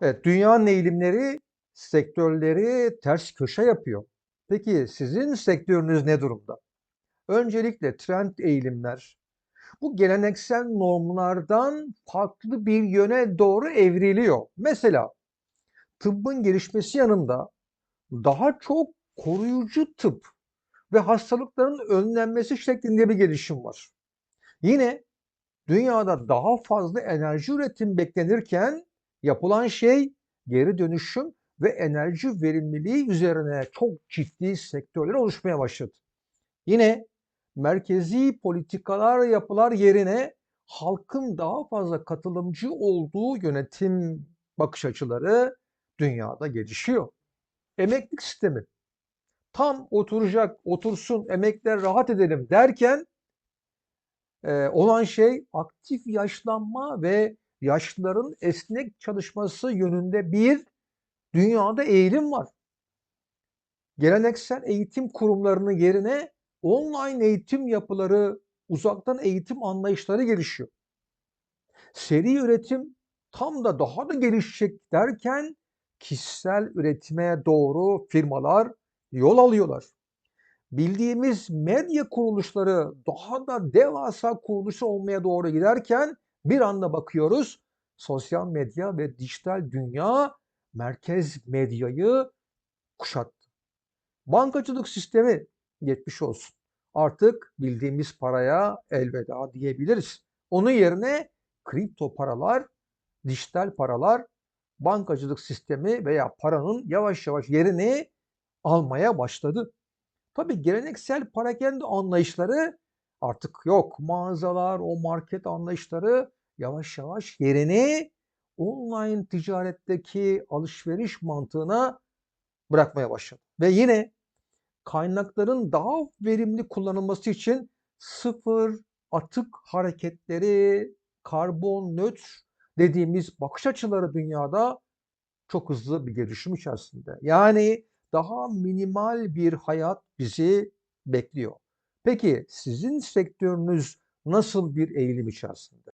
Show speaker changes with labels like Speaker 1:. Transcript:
Speaker 1: Evet, dünyanın eğilimleri sektörleri ters köşe yapıyor. Peki sizin sektörünüz ne durumda? Öncelikle trend eğilimler bu geleneksel normlardan farklı bir yöne doğru evriliyor. Mesela tıbbın gelişmesi yanında daha çok koruyucu tıp ve hastalıkların önlenmesi şeklinde bir gelişim var. Yine dünyada daha fazla enerji üretim beklenirken yapılan şey geri dönüşüm ve enerji verimliliği üzerine çok ciddi sektörler oluşmaya başladı. Yine merkezi politikalar yapılar yerine halkın daha fazla katılımcı olduğu yönetim bakış açıları dünyada gelişiyor. Emeklilik sistemi tam oturacak, otursun, emekler rahat edelim derken e, olan şey aktif yaşlanma ve yaşlıların esnek çalışması yönünde bir dünyada eğilim var. Geleneksel eğitim kurumlarının yerine online eğitim yapıları, uzaktan eğitim anlayışları gelişiyor. Seri üretim tam da daha da gelişecek derken kişisel üretime doğru firmalar yol alıyorlar. Bildiğimiz medya kuruluşları daha da devasa kuruluş olmaya doğru giderken bir anda bakıyoruz sosyal medya ve dijital dünya merkez medyayı kuşattı. Bankacılık sistemi geçmiş olsun. Artık bildiğimiz paraya elveda diyebiliriz. Onun yerine kripto paralar, dijital paralar, bankacılık sistemi veya paranın yavaş yavaş yerini almaya başladı. Tabii geleneksel parakende anlayışları artık yok. Mağazalar, o market anlayışları yavaş yavaş yerini online ticaretteki alışveriş mantığına bırakmaya başladı. Ve yine kaynakların daha verimli kullanılması için sıfır atık hareketleri, karbon nötr dediğimiz bakış açıları dünyada çok hızlı bir gelişim içerisinde. Yani daha minimal bir hayat bizi bekliyor. Peki sizin sektörünüz nasıl bir eğilim içerisinde?